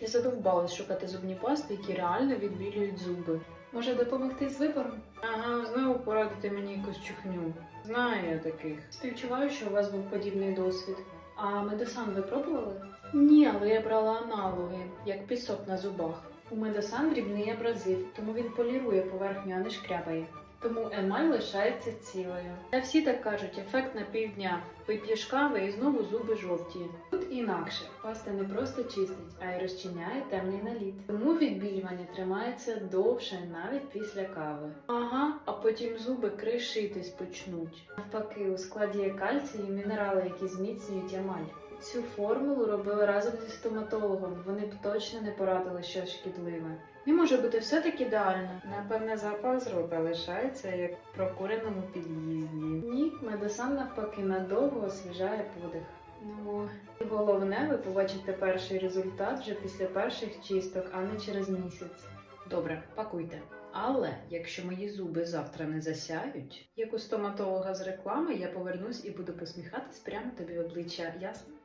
Я задовбалась шукати зубні пасти, які реально відбілюють зуби. Може допомогти з вибором? Ага, знову порадити мені якусь чухню. Знаю я таких. Співчуваю, що у вас був подібний досвід. А медосан ви пробували? Ні, але я брала аналоги, як пісок на зубах. У медосан дрібний абразив, тому він полірує поверхню, а не шкрябає. Тому емаль лишається цілою. Та всі так кажуть, ефект на півдня. Вип'єш кави і знову зуби жовті. Інакше. Паста не просто чистить, а й розчиняє темний наліт. Тому відбілювання тримається довше навіть після кави. Ага, а потім зуби кришитись почнуть. Навпаки, у складі є кальцій і мінерали, які зміцнюють емаль. Цю формулу робили разом зі стоматологом. Вони б точно не порадили щось шкідливе. Не може бути все так ідеально. Напевне, запах з лишається як в прокуреному під'їзді. Ні, медосан навпаки надовго освіжає подих. Ну, головне, ви побачите перший результат вже після перших чисток, а не через місяць. Добре, пакуйте. Але якщо мої зуби завтра не засяють, як у стоматолога з реклами, я повернусь і буду посміхатись прямо тобі в обличчя, ясно?